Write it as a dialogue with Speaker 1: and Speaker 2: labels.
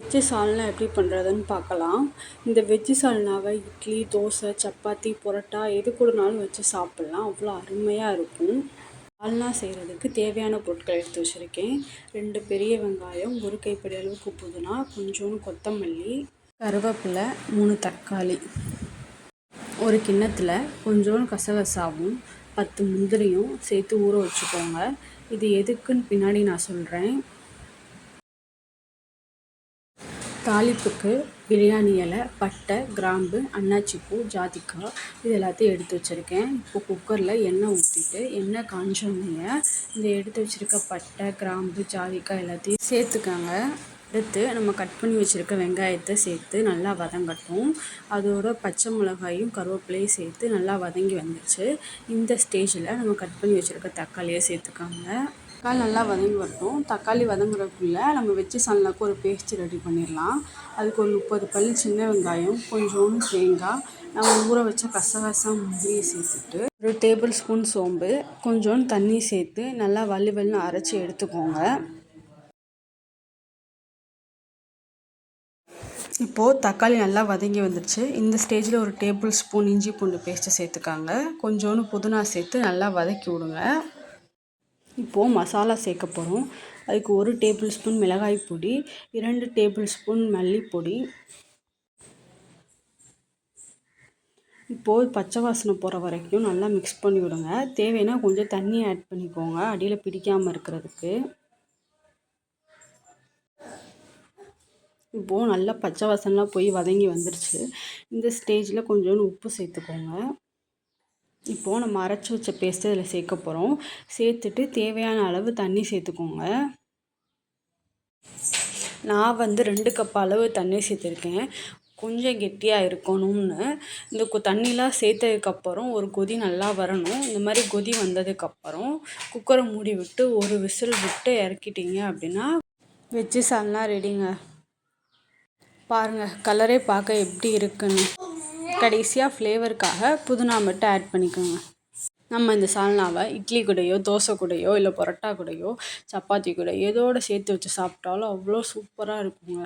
Speaker 1: Veg சால்னா எப்படி பண்ணுறதுன்னு பார்க்கலாம். இந்த வெஜ்ஜு சால்னாவை இட்லி தோசை சப்பாத்தி புரோட்டா எது கூடனாலும் வச்சு சாப்பிட்லாம். அவ்வளோ அருமையாக இருக்கும். சால்னா செய்கிறதுக்கு தேவையான பொருட்கள் எடுத்து வச்சுருக்கேன். ரெண்டு பெரிய வெங்காயம் ஒரு கைப்பிடி அளவுக்கு புதினா கொஞ்சோண்டு கொத்தமல்லி கருவேப்பிலை மூணு தக்காளி ஒரு கிண்ணத்தில் கொஞ்சோண்டு கசகசாவும் பத்து முந்திரியும் சேர்த்து ஊற வச்சுக்கோங்க. இது எதுக்குன்னு பின்னாடி நான் சொல்கிறேன் தாளிப்புக்கு பிரியாணி இலை பட்டை கிராம்பு அன்னாச்சிப்பூ ஜாதிக்காய் இது எல்லாத்தையும் எடுத்து வச்சுருக்கேன். இப்போ குக்கரில் எண்ணெய் ஊற்றிட்டு எண்ணெய் காஞ்சோடனே இந்த எடுத்து வச்சுருக்க பட்டை கிராம்பு ஜாதிக்காய் எல்லாத்தையும் சேர்த்துக்காங்க. அடுத்து நம்ம கட் பண்ணி வச்சுருக்க வெங்காயத்தை சேர்த்து நல்லா வதங்கட்டும். அதோட பச்சை மிளகாயும் கருவேப்பிலையும் சேர்த்து நல்லா வதங்கி வந்துடுச்சு இந்த ஸ்டேஜில் நம்ம கட் பண்ணி வச்சுருக்க தக்காளியை சேர்த்துக்காங்க. தக்காளி நல்லா வதங்கி வரட்டும். தக்காளி வதங்குறதுக்குள்ளே நம்ம வெஜ்ஜு சால்னாக்கு ஒரு பேஸ்ட்டு ரெடி பண்ணிடலாம். அதுக்கு ஒரு முப்பது பல் சின்ன வெங்காயம் கொஞ்சோண்டு தேங்காய் நம்ம ஊற வச்ச கசகசா முந்திரியை சேர்த்துட்டு ஒரு டேபிள் ஸ்பூன் சோம்பு கொஞ்சோண்டு தண்ணி சேர்த்து நல்லா வள்ளி வலின்னு அரைச்சி எடுத்துக்கோங்க. இப்போது தக்காளி நல்லா வதங்கி வந்துடுச்சு இந்த ஸ்டேஜில் ஒரு டேபிள் ஸ்பூன் இஞ்சி பூண்டு பேஸ்ட்டு சேர்த்துக்காங்க. கொஞ்சோண்டு புதினா சேர்த்து நல்லா வதக்கி விடுங்க. இப்போது மசாலா சேர்க்க போகிறோம் அதுக்கு ஒரு டேபிள் ஸ்பூன் மிளகாய் பொடி இரண்டு டேபிள் ஸ்பூன் மல்லிப்பொடி. இப்போது பச்சை வாசனை போகிற வரைக்கும் நல்லா மிக்ஸ் பண்ணி விடுங்க. தேவைன்னா கொஞ்சம் தண்ணி ஆட் பண்ணிக்கோங்க. அடியில் பிடிக்காமல் இருக்கிறதுக்கு. இப்போது நல்லா பச்சை வாசனைலாம் போய் வதங்கி வந்துருச்சு. இந்த ஸ்டேஜில் கொஞ்சோண்டு உப்பு சேர்த்துக்கோங்க. இப்போது நம்ம அரைச்சி வச்ச பேஸ்ட்டு அதில் சேர்க்க போகிறோம் சேர்த்துட்டு தேவையான அளவு தண்ணி சேர்த்துக்கோங்க. நான் வந்து ரெண்டு கப் அளவு தண்ணி சேர்த்துருக்கேன். கொஞ்சம் கெட்டியாக இருக்கணும்னு. இந்த தண்ணிலாம் சேர்த்ததுக்கப்புறம் ஒரு கொதி நல்லா வரணும். இந்த மாதிரி கொதி வந்ததுக்கப்புறம் குக்கரை மூடி விட்டு ஒரு விசில் விட்டு இறக்கிட்டீங்க அப்படின்னா வெஜ்ஜு சால்னா ரெடிங்க பாருங்கள் கலரே பார்க்க எப்படி இருக்குன்னு. கடைசியாக ஃப்ளேவருக்காக புதினா மட்டும் ஆட் பண்ணிக்கோங்க. நம்ம இந்த சால்னாவை இட்லி கூடையோ தோசை கூடையோ இல்லை பரோட்டா கூடையோ சப்பாத்தி கூட எதோடு சேர்த்து வச்சு சாப்பிட்டாலும் அவ்வளோ சூப்பராக இருக்குங்க.